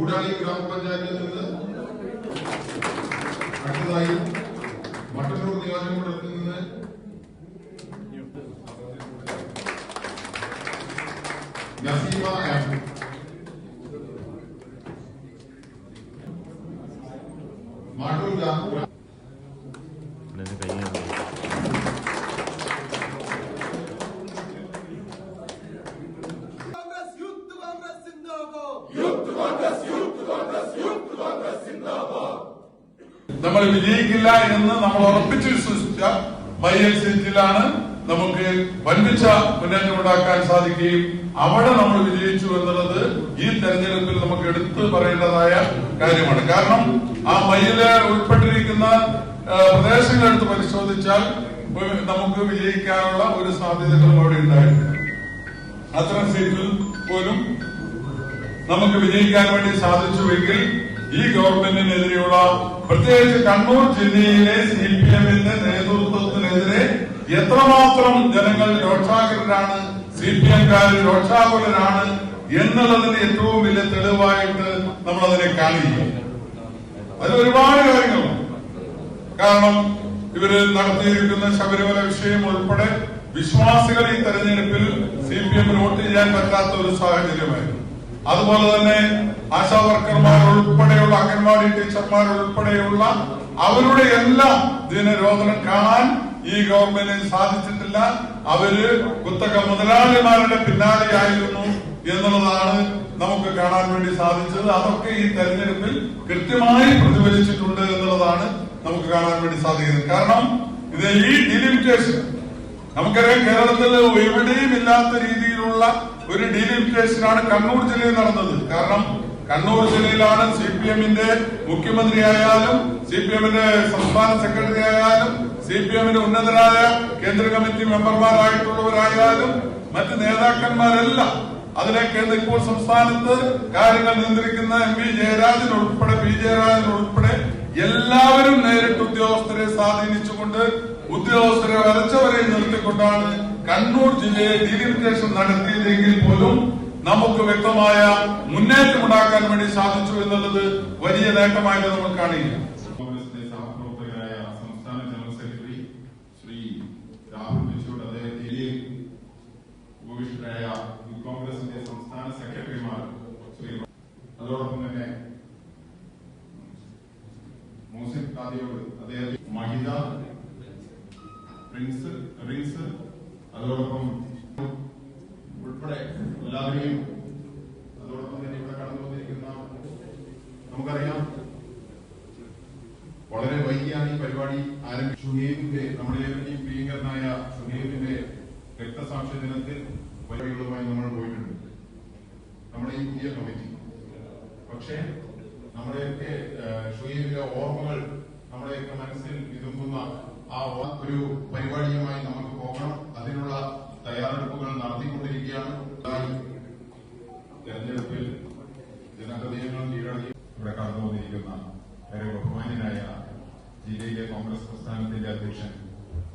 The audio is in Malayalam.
കൂടാളി ഗ്രാമപഞ്ചായത്തിൽ നിന്ന് അടുത്തതായി മട്ടന്നൂർ നിയോജകമണ്ഡലത്തിൽ നിന്ന് നസീമ ആൻഡ് മാട്ടൂർ നമ്മൾ വിജയിക്കില്ല എന്ന് നമ്മൾ ഉറപ്പിച്ച് വിശ്വസിച്ച മയ്യൽ സീറ്റിലാണ് നമുക്ക് വൻപിച്ച മുന്നേറ്റം ഉണ്ടാക്കാൻ സാധിക്കുകയും അവിടെ നമ്മൾ വിജയിച്ചു എന്നുള്ളത് ഈ തെരഞ്ഞെടുപ്പിൽ നമുക്ക് എടുത്തു പറയേണ്ടതായ കാര്യമാണ്. കാരണം ആ മയിൽ ഉൾപ്പെട്ടിരിക്കുന്ന പ്രദേശങ്ങൾ എടുത്ത് പരിശോധിച്ചാൽ നമുക്ക് വിജയിക്കാനുള്ള ഒരു സാധ്യതകളും അവിടെ ഉണ്ടായിട്ടുണ്ട് അത്തരം സീറ്റിൽ പോലും നമുക്ക് വിജയിക്കാൻ വേണ്ടി സാധിച്ചുവെങ്കിൽ ഈ ഗവൺമെന്റിനെതിരെയുള്ള പ്രത്യേകിച്ച് കണ്ണൂർ ജില്ലയിലെ സി പി എമ്മിന്റെ നേതൃത്വത്തിനെതിരെ എത്രമാത്രം ജനങ്ങൾ രോക്ഷാകുലരാണ് സി പി എംകാർ രോക്ഷാകുലരാണ് എന്നുള്ളതിന് ഏറ്റവും വലിയ തെളിവായിട്ട് നമ്മൾ അതിനെ കാണിക്കും. അതിൽ ഒരുപാട് കാര്യങ്ങളുണ്ട് കാരണം ഇവർ നടത്തിയിരിക്കുന്ന ശബരിമല വിഷയം ഉൾപ്പെടെ വിശ്വാസികൾ ഈ തെരഞ്ഞെടുപ്പിൽ സി പി എമ്മിന് വോട്ട് ചെയ്യാൻ പറ്റാത്ത ഒരു സാഹചര്യമായിരുന്നു. അതുപോലെ തന്നെ ആശാ വർക്കർമാർ ഉൾപ്പെടെയുള്ള അംഗൻവാടി ടീച്ചർമാർ ഉൾപ്പെടെയുള്ള അവരുടെ എല്ലാം ദിനരോധനം കാണാൻ ഈ ഗവൺമെന്റിന് സാധിച്ചിട്ടില്ല. അവർ കുത്തക മുതലാളിമാരുടെ പിന്നാലെയായിരുന്നു എന്നുള്ളതാണ് നമുക്ക് കാണാൻ വേണ്ടി സാധിച്ചത്. അതൊക്കെ ഈ തെരഞ്ഞെടുപ്പിൽ കൃത്യമായി പ്രതിഫലിച്ചിട്ടുണ്ട് എന്നുള്ളതാണ് നമുക്ക് കാണാൻ വേണ്ടി സാധിക്കുന്നത്. കാരണം ഇത് ഈ ഡിലിമിറ്റേഷൻ നമുക്കറിയാം കേരളത്തിൽ എവിടെയും ഇല്ലാത്ത രീതിയിലുള്ള ഒരു ഡീലിമിറ്റേഷനാണ് കണ്ണൂർ ജില്ലയിൽ നടന്നത്. കാരണം കണ്ണൂർ ജില്ലയിലാണ് സി പി എമ്മിന്റെ മുഖ്യമന്ത്രിയായാലും സി പി എമ്മിന്റെ സംസ്ഥാന സെക്രട്ടറി ആയാലും സി പി എമ്മിന്റെ ഉന്നതരായ കേന്ദ്ര കമ്മിറ്റി മെമ്പർമാരായിട്ടുള്ളവരായാലും മറ്റ് നേതാക്കന്മാരെല്ലാം അതിലേക്ക് ഇപ്പോൾ സംസ്ഥാനത്ത് കാര്യങ്ങൾ നിയന്ത്രിക്കുന്ന എം വി ജയരാജൻ ഉൾപ്പെടെ പി ജയരാജൻ ഉൾപ്പെടെ എല്ലാവരും നേരിട്ട് ഉദ്യോഗസ്ഥരെ സ്വാധീനിച്ചുകൊണ്ട് ഉദ്യോഗസ്ഥരെ വരച്ചവരെ നിർത്തിക്കൊണ്ടാണ് കണ്ണൂർ ജില്ലയെ ഡീലിമിറ്റേഷൻ നടത്തിയതെങ്കിൽ പോലും നമുക്ക് വ്യക്തമായ മുന്നേറ്റം ഉണ്ടാക്കാൻ വേണ്ടി സാധിച്ചു എന്നുള്ളത് വലിയ നേട്ടമായിട്ട് കോൺഗ്രസിന്റെ സഹപ്രവർത്തകരായ സംസ്ഥാന ശ്രീ അതോടൊപ്പം തന്നെ അദ്ദേഹത്തെ മഹിത പ്രിൻസ് റിൻസ് അതോടൊപ്പം ഉൾപ്പെടെ എല്ലാവരെയും അതോടൊപ്പം തന്നെ ഇവിടെ കടന്നു വന്നിരിക്കുന്ന നമുക്കറിയാം വളരെ വൈകിയാണ് ഈ പരിപാടി ആരംഭിച്ചു. സുഹേബിന്റെ നമ്മുടെ ഏവരുടെയും പ്രിയങ്കരനായ സുഹേബിന്റെ രക്തസാക്ഷി ദിനത്തിൽ പരിപാടികളുമായി നമ്മൾ പോയിട്ടുണ്ട്. നമ്മുടെ ഈ പുതിയ കമ്മിറ്റി. പക്ഷേ നമ്മുടെയൊക്കെ ഷുഹേബിന്റെ ഓർമ്മകൾ നമ്മുടെയൊക്കെ മനസ്സിൽ വിതുമ്പുന്ന ആ ഒരു പരിപാടിയുമായി നമുക്ക് പോകണം. അതിനുള്ള തയ്യാറെടുപ്പുകൾ നടത്തിക്കൊണ്ടിരിക്കുകയാണ്. തെരഞ്ഞെടുപ്പിൽ ജനഹൃദയങ്ങൾ കീഴടക്കി ഇവിടെ കടന്നു വന്നിരിക്കുന്ന ഏറെ ബഹുമാന്യനായ ജില്ലയിലെ കോൺഗ്രസ് പ്രസ്ഥാനത്തിന്റെ അധ്യക്ഷൻ